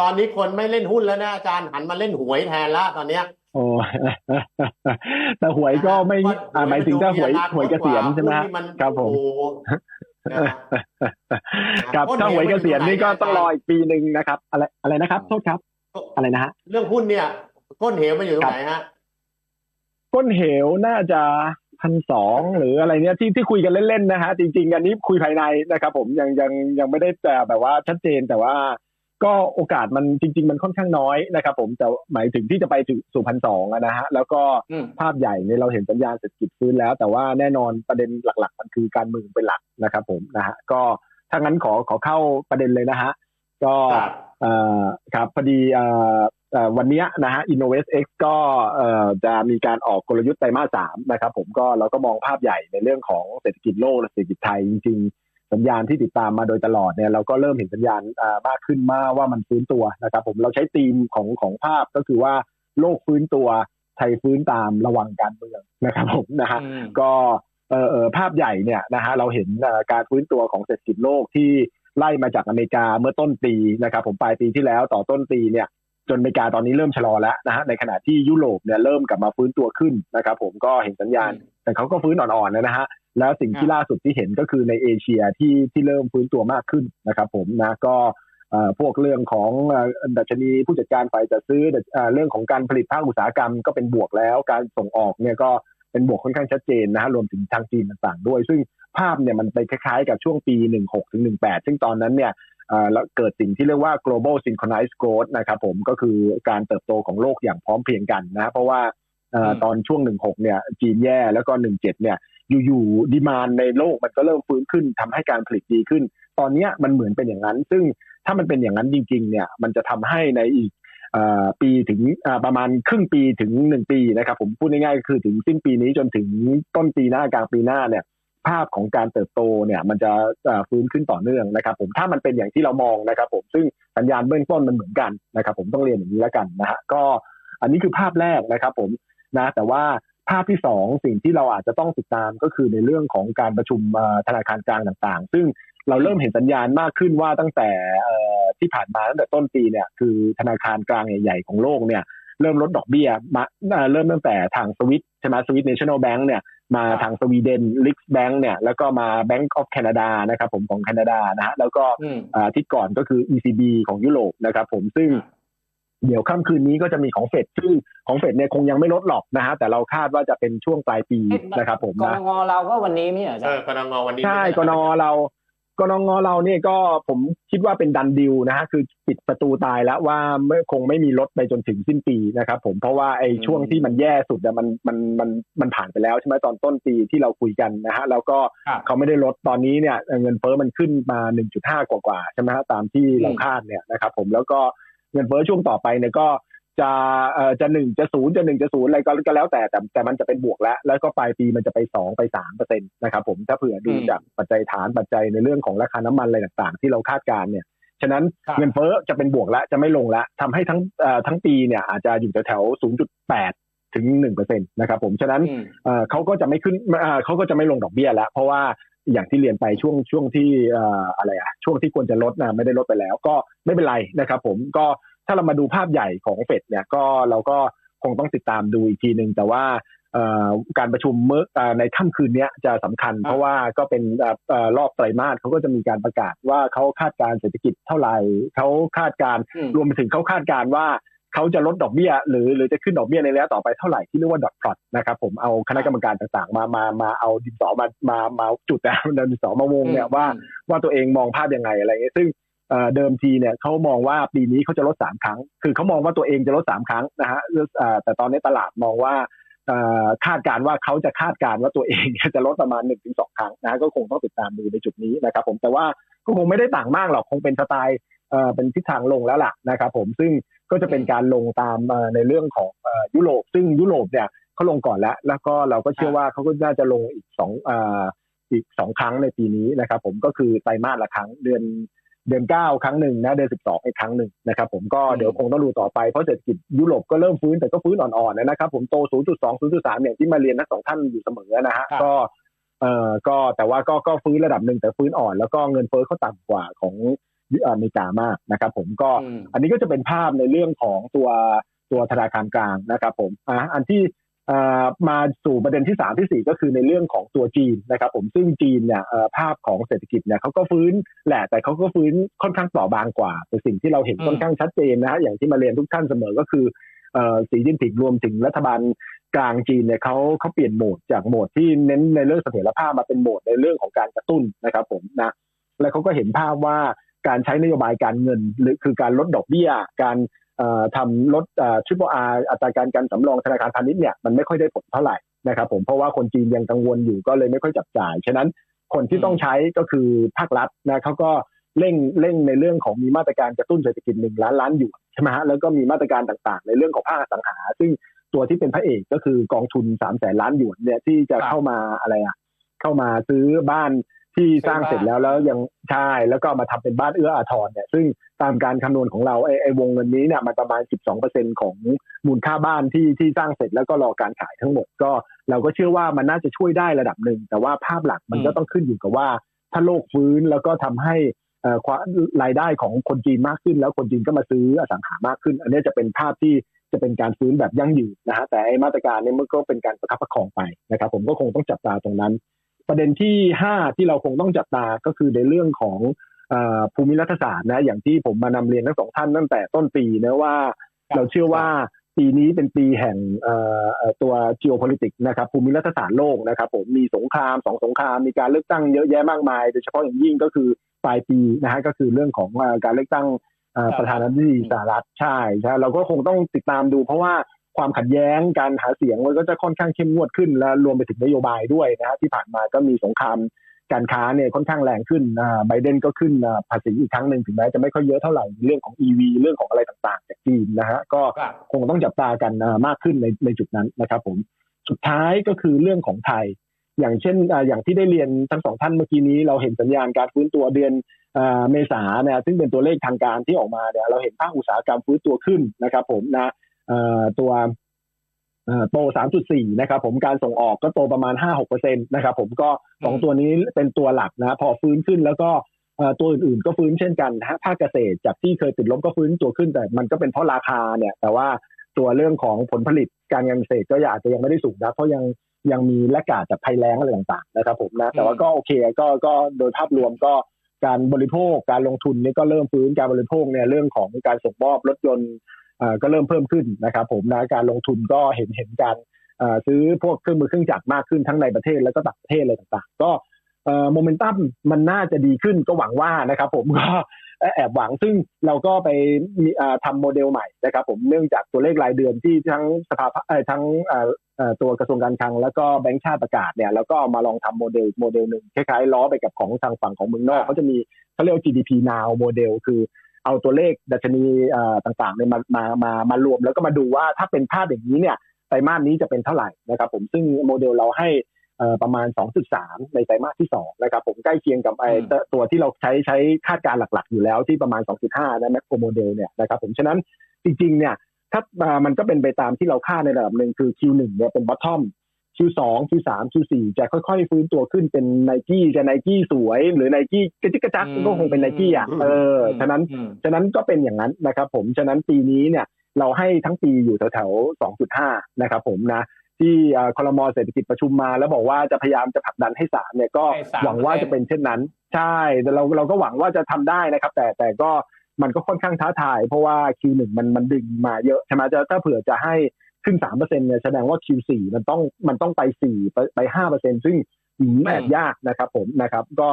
ตอนนี้คนไม่เล่นหุ้นแล้วนะอาจารย์หันมาเล่นหวยแทนละตอนเนี้ยโอ้แต่หวยก็ไม่ว่าอ่าหมายถึงถ้าหวยมันดูหวยเกษียณใช่ไหมหุ้นฮะที่มันครับผมโอ้โหนะฮะครับต้นถ้าหวยเกษียณนี่ก็เหวมันอยู่ไหนต้องรออีกปีหนึ่งนะครับ อะไรอะไรนะครับ โทษครับ อะไรนะฮะเรื่องหุ้นเนี่ย ก้นเหวมันอยู่ตรงไหนฮะก้นเหวน่าจะพันสองหรืออะไรเนี้ยที่ที่คุยกันเล่นๆนะฮะจริงๆอันนี้คุยภายในนะครับ ผมยังยังยังไม่ได้แต่แบบว่าชัดเจนแต่ว่า ก็โอกาสมันจริง ๆ มันค่อนข้างน้อยนะครับ ผมแต่หมายถึงที่จะไปถึงสู่พันสองนะฮะแล้วก็อืมภาพใหญ่เนี่ยเราเห็นสัญญาณเศรษฐกิจฟื้นแล้ว แต่ว่าแน่นอนประเด็นหลัก ๆ มันคือการเมืองเป็นหลักนะครับ ผมนะฮะก็ถ้างั้นขอขอเข้าประเด็นเลยนะฮะก็ครับเอ่อครับพอดีเอ่อเอ่อวันเนี้ยนะฮะ Innovate X ก็เอ่อจะมีการออกกลยุทธ์ไตรมาสสามนะครับ ผมก็เราก็มองภาพใหญ่ในเรื่องของเศรษฐกิจโลกและเศรษฐกิจไทยจริง ๆ สัญญาณที่ติดตามมาโดยตลอดเนี่ยเราก็เริ่มเห็นสัญญาณอ่ามากขึ้นมาว่ามันฟื้นตัวนะครับ ผมเราใช้ธีมของของภาพก็คือว่าโลกฟื้นตัวไทยฟื้นตามระวังการเมืองนะครับผมนะฮะอืมก็เอ่อเอ่อภาพใหญ่เนี่ยนะฮะเราเห็นเอ่อการฟื้นตัวของเศรษฐกิจโลกที่ไล่มาจากอเมริกาเมื่อต้นปีนะครับ ผมปลายปีที่แล้วต่อต้นปีเนี่ย จนอเมริกาตอนนี้เริ่มชะลอแล้วนะฮะในขณะที่ยุโรปเนี่ยเริ่มกลับมาฟื้นตัวขึ้นนะครับผมก็เห็นสัญญาณ แต่เขาก็ฟื้นอ่อนๆนะฮะแล้วสิ่งที่ล่าสุดที่เห็นก็คือในเอเชียที่ที่เริ่มฟื้นตัวมากขึ้นนะครับผมนะก็เอ่อพวกเรื่องของเอ่อดัชนีผู้จัดการฝ่ายจัดซื้อเอ่อเรื่องของการผลิตภาคอุตสาหกรรมก็เป็นบวกแล้ว การส่งออกเนี่ยก็เป็นบวกค่อนข้างชัดเจนนะฮะรวมถึงทางจีนต่างๆด้วย ซึ่งภาพเนี่ยมันไปคล้ายๆกับช่วงปี 16ถึง18 ซึ่งตอนนั้นเนี่ยเอ่อ แล้วเกิดสิ่งที่เรียกว่า global synchronized growth นะครับผมก็คือการเติบโตของโลกอย่างพร้อมเพรียงกันนะเพราะว่าเอ่ออืมตอนช่วง 16 เนี่ย จีนแย่แล้วก็ 17 เนี่ย อยู่ๆดีมานในโลกมันก็เริ่มฟื้นขึ้นทำให้การผลิตดีขึ้น ตอนเนี้ยมันเหมือนเป็นอย่างนั้น ซึ่งถ้ามันเป็นอย่างนั้นจริง ๆ เนี่ย มันจะทำให้ในอีกเอ่อปีถึงอ่าประมาณครึ่งปีถึงหนึ่งปีนะครับ ผมพูดง่ายๆก็คือถึงสิ้นปีนี้จนถึงต้นปีหน้ากลางปีหน้าเนี่ย ภาพของการเติบโตเนี่ยมันจะฟื้นขึ้นต่อเนื่องนะครับ ผมถ้ามันเป็นอย่างที่เรามองนะครับผมซึ่งสัญญาณเบื้องต้นมันเหมือนกันนะครับ ผมต้องเรียนอย่างนี้แล้วกันนะฮะก็อันนี้คือภาพแรกนะครับ ผมนะแต่ว่าภาพที่สองสิ่งที่เราอาจจะต้องติดตามก็คือในเรื่องของการประชุมธนาคารกลางต่างๆ ซึ่งเราเริ่มเห็นสัญญาณมากขึ้นว่าตั้งแต่ที่ผ่านมาตั้งแต่ต้นปีเนี่ยคือธนาคารกลางใหญ่ๆของโลกเนี่ยเริ่มลดดอกเบี้ยมาเอ่อเริ่มตั้งแต่ทางสวิตใช่ไหมสวิตเนชั่นแนลแบงก์เนี่ย มาทางสวีเดนลิกแบงก์เนี่ยแล้วก็มา Bank of Canada นะครับผมของแคนาดานะฮะแล้วก็อืมอาที่ก่อนก็คือ ECB ของยุโรปนะครับผมซึ่งเดี๋ยวค่ำคืนนี้ก็จะมีของเฟดซึ่งของเฟดเนี่ยคงยังไม่ลดหรอกนะฮะแต่เราคาดว่าจะเป็นช่วงปลายปีนะครับผมกนะรงเราก็วันนี้ไม่เหรออาเอจารอย์กนงวันนี้ใช่กนเรา กนงเราเนี่ยก็ผมคิดว่าเป็นดันดิวนะฮะคือปิดประตูตายแล้วว่าไม่คงไม่มีลดไปจนถึงสิ้นปีนะครับผมเพราะว่าไอ้ช่วงที่มันแย่สุดอะมันมันมันมันผ่านไปแล้วใช่ไหมตอนต้นปีที่เราคุยกันนะฮะแล้วก็ครับเขาไม่ได้ลดตอนนี้เนี่ยเงินเฟ้อมันขึ้นมา 1.5 กว่ากว่าๆใช่ไหมฮะตามที่เราคาดเนี่ยนะครับผมแล้วก็เงินเฟ้อช่วงต่อไปเนี่ยก็ จะเอ่อจะหนึ่งจะศูนย์จะหนึ่งจะศูนย์อะไรก็ก็แล้วแต่แต่แต่มันจะเป็นบวกแล้ว แล้วก็ปลายปีมันจะไปสองไปสามเปอร์เซ็นต์นะครับผมถ้าเผื่อดูอืมจากปัจจัยฐานปัจจัยในเรื่องของราคาน้ำมันอะไรต่างๆ ที่เราคาดการณ์เนี่ยฉะนั้นครับเงินเฟ้อจะเป็นบวกแล้วจะไม่ลงแล้วทำให้ทั้งเอ่อทั้งปีเนี่ยอาจจะอยู่แถวๆ0.8ถึง1%เปอร์เซ็นต์นะครับผมฉะนั้นอืมเอ่อเขาก็จะไม่ขึ้นเอ่อเขาก็จะไม่ลงดอกเบี้ยแล้ว เพราะว่าอย่างที่เรียนไปช่วงช่วงที่เอ่ออะไรอะช่วงที่ควรจะลดนะไม่ได้ลดไปแล้ว ก็ไม่เป็นไรนะครับผมก็ ถ้าเรามาดูภาพใหญ่ของเฟดเนี่ยก็เราก็คงต้องติดตามดูอีกทีหนึ่งแต่ว่าเอ่อการประชุมเมื่อเอ่อในค่ำคืนเนี้ยจะสำคัญ เพราะว่าก็เป็นเอ่อเอ่อรอบไตรมาสเขาก็จะมีการประกาศว่าเขาคาดการณ์เศรษฐกิจเท่าไหร่เขาคาดการณ์อืมรวมไปถึงเขาคาดการณ์ว่าเขาจะลดดอกเบี้ยหรือหรือจะขึ้นดอกเบี้ยในระยะต่อไปเท่าไหร่ที่เรียกว่าดอทพลอตนะครับผมเอาคณะกรรมการต่างๆ มามามาเอาดินสอมามามาจุดนะดินสอมาวงเนี่ยว่าว่าตัวเองมองภาพยังไงอะไรเงี้ยซึ่ง เอ่อเดิมทีเนี่ยเขามองว่าปีนี้เขาจะลดสามครั้ง คือเขามองว่าตัวเองจะลดสามครั้งนะฮะเอ่อแต่ตอนนี้ตลาดมองว่าเอ่อคาดการณ์ว่าเขาจะคาดการณ์ว่าตัวเองจะลดประมาณหนึ่งถึงสองครั้งนะฮะก็คงต้องติดตามดูในจุดนี้นะครับ ผมแต่ว่าก็คงไม่ได้ต่างมากหรอกคงเป็นสไตล์เอ่อเป็นทิศทางลงแล้วล่ะนะครับ ผมซึ่งก็จะเป็นการลงตามเอ่อในเรื่องของเอ่อยุโรป ซึ่งยุโรปเนี่ยเขาลงก่อนแล้ว แล้วก็เราก็เชื่อว่าเขาก็น่าจะลงอีกสองเอ่ออีกสองครั้งในปีนี้นะครับ ผมก็คือไตรมาสละครั้งเดือน เดือนเก้าครั้งหนึ่งนะเดือนสิบสองอีกครั้งหนึ่งนะครับผมก็อืมเดี๋ยวคงต้องดูต่อไปเพราะเศรษฐกิจยุโรปก็เริ่มฟื้นแต่ก็ฟื้นอ่อนๆนะครับผมโต 0.2 0.3อย่างที่มาเรียนทั้งสองท่านอยู่เสมอนะฮะครับก็เอ่อก็แต่ว่าก็ก็ฟื้นระดับหนึ่งแต่ฟื้นอ่อน แล้วก็เงินเฟ้อเขาต่ำกว่าของอเมริกามากนะครับผมก็อืมอันนี้ก็จะเป็นภาพในเรื่องของตัวตัวธนาคารกลางนะครับผมอะอันที่เอ่อ มาสู่ประเด็นที่สามที่สี่ก็คือในเรื่องของตัวจีนนะครับผมซึ่งจีนเนี่ยเอ่อภาพของเศรษฐกิจเนี่ยเขาก็ฟื้นแหละแต่เขาก็ฟื้นค่อนข้างเปราะบางกว่าแต่สิ่งที่เราเห็นอืมค่อนข้างชัดเจนนะฮะอย่างที่มาเรียนทุกท่านเสมอก็คือเอ่อสีจิ้นผิงรวมถึงรัฐบาลกลางจีนเนี่ยเขาเขาเปลี่ยนโหมดจากโหมดที่เน้นในเรื่องเสถียรภาพมาเป็นโหมดในเรื่องของการกระตุ้นนะครับผมนะแล้วเขาก็เห็นภาพว่าการใช้นโยบายการเงิน หรือคือการลดดอกเบี้ยการเอ่อ ทำลดทริปเปิลอาร์อัตราการการสำรองธนาคารพาณิชย์เนี่ยมันไม่ค่อยได้ผลเท่าไหร่นะครับผมเพราะว่าคนจีนยังกังวลอยู่ก็เลยไม่ค่อยจับจ่าย ฉะนั้นคนที่ต้องใช้ก็คือภาครัฐนะเขาก็เร่งเร่งในเรื่องของมีมาตรการกระตุ้นเศรษฐกิจหนึ่งล้านล้านหยวนใช่ไหมฮะแล้วก็มีมาตรการต่างๆ ในเรื่องของภาคอสังหา ซึ่งตัวที่เป็นพระเอกก็คือกองทุนสามแสนล้านหยวนเนี่ยที่จะครับเข้ามาอะไรอะเข้ามาซื้อบ้าน ที่สร้างเสร็จแล้วแล้วยังใช่แล้วก็มาทำเป็นบ้านเอื้ออาทรเนี่ยซึ่งตามการคำนวณของเราไอ้ไอ้วงเงินนี้เนี่ยมันประมาณ 12%ของมูลค่าบ้านที่ที่สร้างเสร็จแล้วก็รอการขายทั้งหมดก็ เราก็เชื่อว่ามันน่าจะช่วยได้ระดับหนึ่ง แต่ว่าภาพหลักมันก็ต้องขึ้นอยู่กับว่า ถ้าโลกฟื้นแล้วก็ทำให้อ่ารายได้ของคนจีนมากขึ้น แล้วคนจีนก็มาซื้ออสังหามากขึ้น อันนี้จะเป็นภาพที่จะเป็นการฟื้นแบบยั่งยืนนะฮะแต่ไอ้มาตรการเนี้มันก็เป็นการประคับประคองไปนะครับ ผมก็คงต้องจับตาตรงนั้น ประเด็นที่5ที่เราคงต้องจับตาก็คือในเรื่องของเอ่อภูมิรัฐศาสตร์นะอย่างที่ผมมานำเรียนทั้งสองท่านตั้งแต่ต้นปีนะว่าครับเราเชื่อว่าปีนี้เป็นปีแห่งเอ่อเอ่อตัว geopolitics นะครับภูมิรัฐศาสตร์โลกนะครับผมมีสงครามสองสงครามมีการเลือกตั้งเยอะแยะมากมาย โดยเฉพาะอย่างยิ่งก็คือปลายปีนะฮะก็คือเรื่องของเอ่อการเลือกตั้งเอ่อครับประธานาธิบดีสหรัฐใช่ใช่เราก็คงต้องติดตามดูเพราะว่า ความขัดแย้งการหาเสียงมันก็จะค่อนข้างเข้มงวดขึ้น และรวมไปถึงนโยบายด้วยนะฮะที่ผ่านมาก็มีสงครามการค้าเนี่ยค่อนข้างแรงขึ้นไบเดนก็ขึ้นภาษีอีกครั้งหนึ่งถึงแม้จะไม่ค่อยเยอะเท่าไหร่เรื่องของ EV เรื่องของอะไรต่างๆ จากจีนนะฮะก็คงต้องจับตากันมากขึ้นในในจุดนั้นนะครับผมสุดท้ายก็คือเรื่องของไทย อย่างเช่นอย่างที่ได้เรียนทั้งสองท่านเมื่อกี้นี้เราเห็นสัญญาณการฟื้นตัวเดือนเมษาเนี่ยซึ่งเป็นตัวเลขทางการที่ออกมาเนี่ยเราเห็นภาคอุตสาหกรรมฟื้นตัวขึ้นนะครับผมนะ ตัวเอ่อโต 3.4 นะครับผมการส่งออกก็โตประมาณ 5-6%นะครับผมก็สองอืมตัวนี้เป็นตัวหลักนะ พอฟื้นขึ้นแล้วก็เอ่อตัวอื่นๆก็ฟื้นเช่นกันนะฮะภาคเกษตรจากที่เคยติดลบก็ฟื้นตัวขึ้นแต่มันก็เป็นเพราะราคาเนี่ย แต่ว่าตัวเรื่องของผลผลิตการเกษตรก็อาจจะยังไม่ได้สูงนะเพราะยังยังมีและกาดจากภัยแล้งอะไรต่างๆนะครับผมนะแต่ว่าก็โอเคก็ก็โดยภาพรวมก็การบริโภคการลงทุนนี่ก็เริ่มฟื้นการบริโภคเนี่ยเรื่องของการส่งมอบรถยนต์เอ่อ ก็เริ่มเพิ่มขึ้นนะครับ ผมนะการลงทุนก็เห็นเห็นการซื้อพวกเครื่องมือเครื่องจักรมากขึ้นทั้งในประเทศแล้วก็ต่างประเทศอะไรต่างๆ ก็โมเมนตัมมันน่าจะดีขึ้นก็หวังว่านะครับผมก็แอบหวังซึ่งเราก็ไปมีอ่าทำโมเดลใหม่นะครับ ผมเนื่องจากตัวเลขรายเดือนที่ทั้งสภาทั้งตัวกระทรวงการคลังแล้วก็แบงก์ชาติประกาศเนี่ยแล้วก็มาลองทำโมเดลโมเดลหนึ่งคล้ายๆล้อไปกับของทางฝั่งของเมืองนอกเขาจะมีเขาเรียก GDP now โมเดลคือ เอาตัวเลขดัชนีเอ่อต่างๆเนี่ยมามามามารวมแล้วก็มาดูว่าถ้าเป็นภาพอย่างนี้เนี่ยไตรมาสนี้จะเป็นเท่าไหร่นะครับผมซึ่งโมเดลเราให้เอ่อประมาณ 2.3 ในไตรมาสที่2นะครับผมใกล้เคียงกับไอ้อืมตัวตัวที่เราใช้ใช้คาดการณ์หลักๆ อยู่แล้วที่ประมาณ 2.5 นะแมคโครโมเดลเนี่ยนะครับผมฉะนั้นจริงๆเนี่ยถ้าอ่ามันก็เป็นไปตามที่เราคาดในระดับหนึ่งคือ Q1 เนี่ยเป็น bottom Q2 Q3 Q4 จะค่อยๆฟื้นตัวขึ้นเป็นไนกี้จะไนกี้สวย หรือไนกี้กระจิกกระจักอืมก็คงเป็นไนกี้อะเออฉะนั้นอืมฉะนั้นก็เป็นอย่างนั้นนะครับผมฉะนั้นปีนี้เนี่ยเราให้ทั้งปีอยู่แถวๆ 2.5 นะครับผมนะที่เอ่อคอรมอเศรษฐกิจประชุมมาแล้วบอกว่าจะพยายามจะผลักดันให้สามเนี่ยก็ให้3%หวังว่าจะเป็นเช่นนั้น ใช่แต่เราเราก็หวังว่าจะทำได้นะครับ แต่แต่ก็มันก็ค่อนข้างท้าทาย เพราะว่า Q1 มันมันดึงมาเยอะใช่ไหมจะถ้าเผื่อจะให้ ขึ้นสามเปอร์เซ็นเนี่ยแสดงว่า Q4 มันต้องมันต้องไปสี่ไปไปห้าเปอร์เซ็นซึ่งอืมแอบยากนะครับผมนะครับ ก็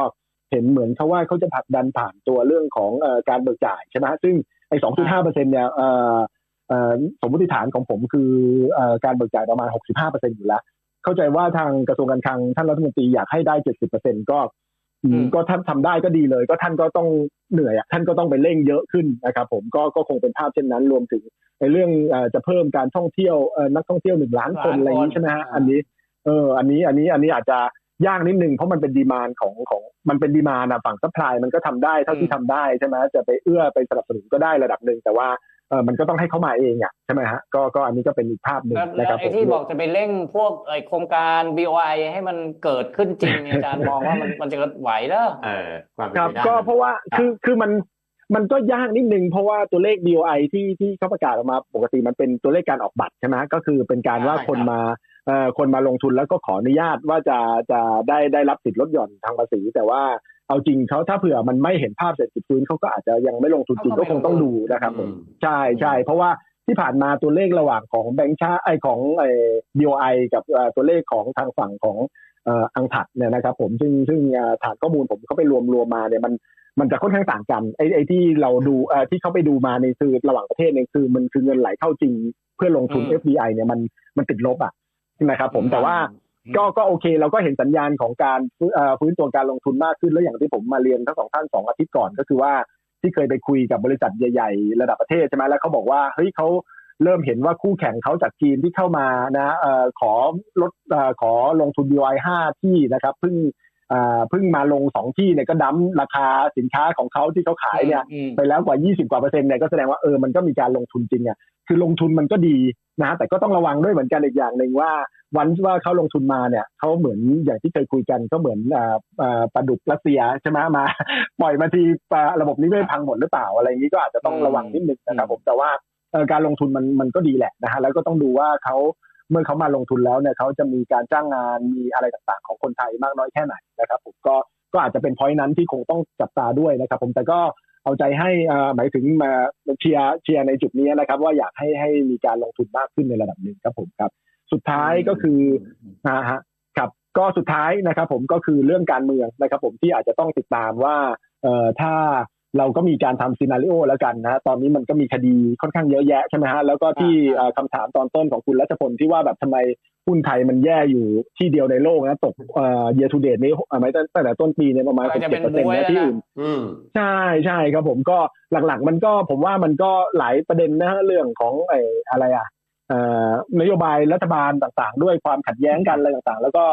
เห็นเหมือนเขาว่าเขาจะผลักดันผ่านตัวเรื่องของเอ่อการเบิกจ่ายใช่ไหมซึ่งไอ้สองจุดห้าเปอร์เซ็นเนี่ยเอ่อเอ่อสมมติฐานของผมคือเอ่อการเบิกจ่ายประมาณ65%อยู่แล้ว เข้าใจว่าทางกระทรวงการคลังท่านรัฐมนตรีอยากให้ได้70%ก็อืมอืมก็ ท่านทำได้ก็ดีเลย ก็ท่านก็ต้องเหนื่อยอะท่านก็ต้องไปเร่งเยอะขึ้นนะครับผมก็ก็คงเป็นภาพเช่นนั้นรวมถึงในเรื่องเอ่อจะเพิ่มการท่องเที่ยวเอ่อนักท่องเที่ยวหนึ่งล้านคนล้านคนอะไรอย่างนี้ใช่ไหมฮะอ่าอันนี้เอออันนี้อันนี้อันนี้อาจจะยากนิดนึงเพราะมันเป็นดีมานของของมันเป็นดีมานอะฝั่งซัพพลายมันก็ทำได้เท่าที่ทำได้ใช่ไหมจะไปเอื้อไปสนับสนุนก็ได้ระดับหนึ่งแต่ว่า เออมันก็ต้องให้เขามาเองอะใช่ไหมฮะก็ก็อันนี้ก็เป็นอีกภาพหนึ่งแล้วนะคแล้รัวบไอ้ผมที่บอกจะไปเร่งพวกไอ้โครงการ BOI ให้มันเกิดขึ้นจริงเนี่ยอาจารย์มองว่ามันมันจะไหวเหรอเออความเป็นครับไปได้ก็เพราะว่าครับคือคือมันมันก็ยากนิดนึงเพราะว่าตัวเลข DOI ที่ที่เขาประกาศออกมาปกติมันเป็นตัวเลขการออกบัตรใช่ไหมก็คือเป็นการว่าใช่ครับคนมาเอ่อคนมาลงทุนแล้วก็ขออนุญาตว่าจะจะได้ได้รับสิทธิ์ลดหย่อนทางภาษีแต่ว่า เอาจริงเขาถ้าเผื่อมันไม่เห็นภาพเศรษฐกิจฟื้นเขาก็อาจจะยังไม่ลงทุนจริงเขาก็ก็คงต้องดูนะครับผมอืมใช่ใช่เพราะว่าที่ผ่านมาตัวเลขระหว่างของแบงค์ชาไอของไอ DOI กับเอ่อตัวเลขของทางฝั่งของเอ่ออังถัดเนี่ยนะครับผมซึ่งซึ่งเอ่อฐานข้อมูลผมเขาไปรวมรวมมาเนี่ยมันมันจะค่อนข้างต่างกันไอไอที่เราดูเอ่อที่เขาไปดูมาในคือระหว่างประเทศเนี่ยคือมันคือเงินไหลเข้าจริงเพื่อลงทุนอืม FDI เนี่ยมันมันติดลบอะนะครับผมแต่ว่าอืม ก็ก็โอเคเราก็เห็นสัญญาณของการฟื้นเอ่อฟื้นตัวการลงทุนมากขึ้นแล้วอย่างที่ผมมาเรียนทั้งสองท่านสองอาทิตย์ก่อนก็คือว่าที่เคยไปคุยกับบริษัทใหญ่ ๆ ระดับประเทศใช่ไหมแล้วเขาบอกว่าเฮ้ยเขาเริ่มเห็นว่าคู่แข่งเขาจากจีนที่เข้ามานะอขอลดอขอลงทุน BY5 ที่นะครับเพิ่ง เอ่อเพิ่งมาลงสองที่เนี่ยก็ดั้มราคาสินค้าของเขาที่เขาขายเนี่ยอืมไปแล้วกว่า 20 กว่าเปอร์เซ็นต์เนี่ยก็แสดงว่าเออมันก็มีการลงทุนจริงอะคือลงทุนมันก็ดีนะแต่ก็ต้องระวังด้วยเหมือนกันอีกอย่างหนึ่งว่า วันที่ว่าเขาลงทุนมาเนี่ยเขาเหมือนอย่างที่เคยคุยกันก็เหมือนอ่าอ่าปลาดุกรัสเซียใช่ไหมมา ปล่อยมาทีปลาระบบนี้ไม่พังหมดหรือเปล่าอะไรอย่างนี้ก็อาจจะต้องระวังนิดนึงนะครับผมแต่ว่าเอ่อการลงทุนมันมันก็ดีแหละนะฮะแล้วก็ต้องดูว่าเขา เมื่อเขามาลงทุนแล้วเนี่ยเขาจะมีการจ้างงานมีอะไรต่างๆ ของคนไทยมากน้อยแค่ไหนนะครับ ผมก็ก็อาจจะเป็นพอยต์นั้นที่คงต้องจับตาด้วยนะครับ ผมแต่ก็เอาใจให้เอ่อหมายถึงมาเชียร์เชียร์ในจุดนี้นะครับ ว่าอยากให้ให้มีการลงทุนมากขึ้นในระดับหนึ่งครับผมครับ สุดท้ายก็คือนะฮะครับก็สุดท้ายนะครับ ผมก็คือเรื่องการเมืองนะครับ ผมที่อาจจะต้องติดตามว่าเอ่อถ้า เราก็มีการทำซีนารีโอแล้วกันนะตอนนี้มันก็มีคดีค่อนข้างเยอะแยะใช่ไหมฮะแล้วก็ที่อ่าเอ่อคำถามตอนต้นของคุณรัชพลที่ว่าแบบทำไมหุ้นไทยมันแย่อยู่ที่เดียวในโลกนะตกเอ่อ year to date นี้เอ่อไม่ตั้งแต่ต้นปีเนี่ยประมาณกำลังจะเป็น17%นะบ๊วยแล้วนะที่อื่นอืมใช่ใช่ครับผมก็หลักๆ มันก็ผมว่ามันก็หลายประเด็นนะฮะเรื่องของไอ้อะไรอะเอ่อนโยบายรัฐบาลต่างๆ ด้วยความขัดแย้งกันอะไรต่างๆ แล้วก็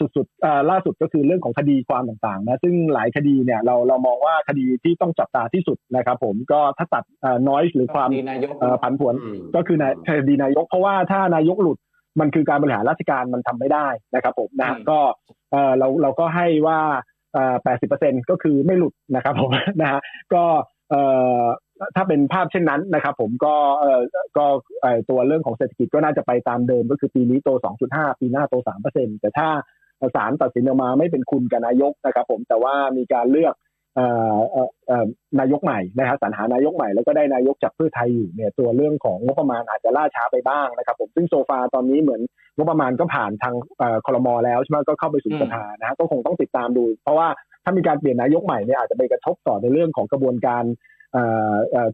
สุดๆเอ่อล่าสุดก็คือเรื่องของคดีความต่างๆนะซึ่งหลายคดีเนี่ยเราเรามองว่าคดีที่ต้องจับตาที่สุดนะครับ ผมก็ถ้าตัดน้อยหรือความดีนายกเอ่อผันผวนอืมก็คือนายคดีนายก เพราะว่าถ้านายกหลุดมันคือการบริหารราชการมันทำไม่ได้นะครับ ผมนะอืมก็เออเราเราก็ให้ว่าแปดสิบเปอร์เซ็นก็คือไม่หลุดนะครับ ผมนะฮะก็เอ่อถ้าเป็นภาพเช่นนั้นนะครับ ผมก็เอ่อก็เอ่อตัวเรื่องของเศรษฐกิจก็น่าจะไปตามเดิมก็คือปีนี้โต 2.5 ปีหน้าโต 3%แต่ถ้า ศาลตัดสินออกมาไม่เป็นคุณกับนายกนะครับ ผมแต่ว่ามีการเลือกนายกใหม่นะฮะสรรหานายกใหม่แล้วก็ได้นายกจากเพื่อไทยอยู่เนี่ยตัวเรื่องของงบประมาณอาจจะล่าช้าไปบ้างนะครับ ผมซึ่งโซฟาตอนนี้เหมือนงบประมาณก็ผ่านทางเอ่อลแล้วใช่ไหมก็เข้าไปสู่สภานะก็คงต้องติดตามดู เพราะว่าถ้ามีการเปลี่ยนนายกใหม่เนี่ยอาจจะไปกระทบต่อในเรื่องของกระบวนการ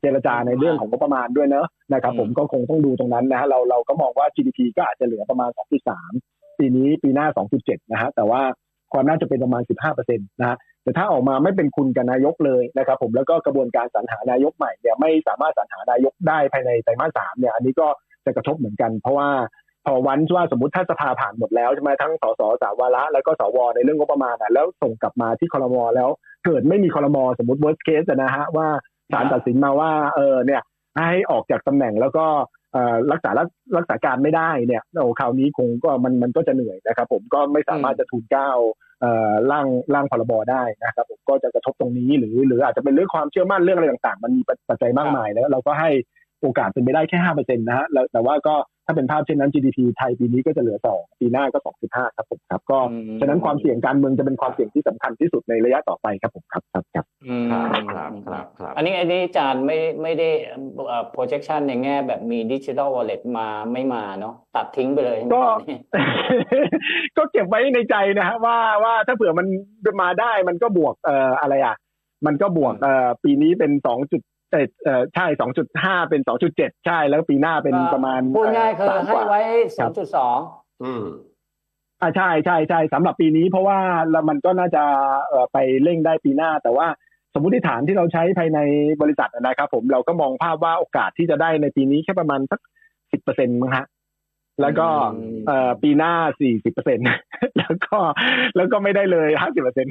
เจรจาในเรื่องของงบประมาณด้วยเนอะนะครับ ผมก็คงต้องดูตรงนั้นนะฮะเราเราก็มองว่า GDP ก็อาจจะเหลือประมาณ 2.3 ปีนี้ปีหน้า 2.7 นะฮะ แต่ว่าความน่าจะเป็นประมาณ 15%นะฮะ แต่ถ้าออกมาไม่เป็นคุณกับนายกเลยนะครับผม แล้วก็กระบวนการสรรหานายกใหม่เนี่ยไม่สามารถสรรหานายกได้ภายในไตรมาสสามเนี่ย อันนี้ก็จะกระทบเหมือนกัน เพราะว่าพอวันว่าสมมติถ้าสภาผ่านหมดแล้วใช่ไหมทั้งสสสาวาระแล้วก็สวในเรื่องงบประมาณอะแล้วส่งกลับมาที่คอรมอแล้ว เกิดไม่มีคอรมอสมมติ worst case นะฮะว่าศาลตัดสินมาว่าเออเนี่ยให้ออกจากตำแหน่งแล้วก็ รักษารักษาการไม่ได้เนี่ยโอ้คราวนี้คงก็มันมันก็จะเหนื่อยนะครับ ผมก็ไม่สามารถจะทูลเกล้าเอ่อร่างร่างพรบได้นะครับ ผมก็จะกระทบตรงนี้หรือหรืออาจจะเป็นเรื่องความเชื่อมั่นเรื่องอะไรต่างๆ มันมีปัจจัยมากมายแล้วเราก็ให้โอกาสเป็นไปได้แค่ห้าเปอร์เซ็นต์นะฮะแล้วแต่ว่าก็ ถ้าเป็นภาพเช่นนั้น GDP ไทยปีนี้ก็จะเหลือสองปีหน้าก็สองจุดห้าครับผมครับ ก็อืมฉะนั้นความเสี่ยงการเมืองจะเป็นความเสี่ยงที่สำคัญที่สุดในระยะต่อไปครับผมครับครับครับอืมครับครับครับครับอันนี้อันนี้อาจารย์ไม่ไม่ได้เอ่อ projection ในแง่แบบมี digital wallet มาไม่มาเนาะตัดทิ้งไปเลยก็ตอนนี้ก็เก็บไว้ในใจนะฮะว่าว่าถ้าเผื่อมันมาได้มันก็บวกเอ่ออะไรอะมันก็บวกเอ่อปีนี้เป็นสองจุด เอ่อใช่สองจุดห้าเป็นสองจุดเจ็ดใช่แล้วปีหน้าเป็นประมาณพูดง่ายคือสมให้กว่าไว้ครั2.2อืมอ่าใช่ใช่ใช่สำหรับปีนี้เพราะว่าแล้วมันก็น่าจะเอ่อไปเร่งได้ปีหน้า แต่ว่าสมมติฐานที่เราใช้ภายในบริษัทนะครับ ผมเราก็มองภาพว่าโอกาสที่จะได้ในปีนี้แค่ประมาณสักสิบเปอร์เซ็นต์มั้งฮะ แล้วก็อืมเอ่อปีหน้า40เปอร์เซ็นแล้วก็แล้วก็ไม่ได้เลย50เปอร์เซ็น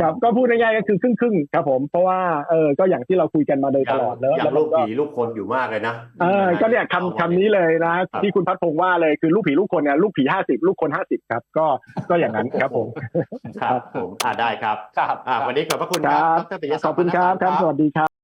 ครับก็พูดง่ายๆก็คือครึ่งๆครับผมเพราะว่าเออก็อย่างที่เราคุยกันมาโดยอตย่างลอดแล้วอย่าแล้งวลูมันกก็ผีลูกคนอยู่มากเลยนะเออก็เนี่ยคำคำนี้เลยนะครับที่คุณพัดพงษ์ว่าเลยคือลูกผีลูกคนเนี่ยลูกผีห้าสิบลูกคนห้าสิบครับ ก็ก็อย่างนั้นครับผมครับผมอ่าได้ครับครับอ่าวันนี้ขอบพระคุณคครัรับบดรปิยะขอบคุณครับครับสวัสดีครับ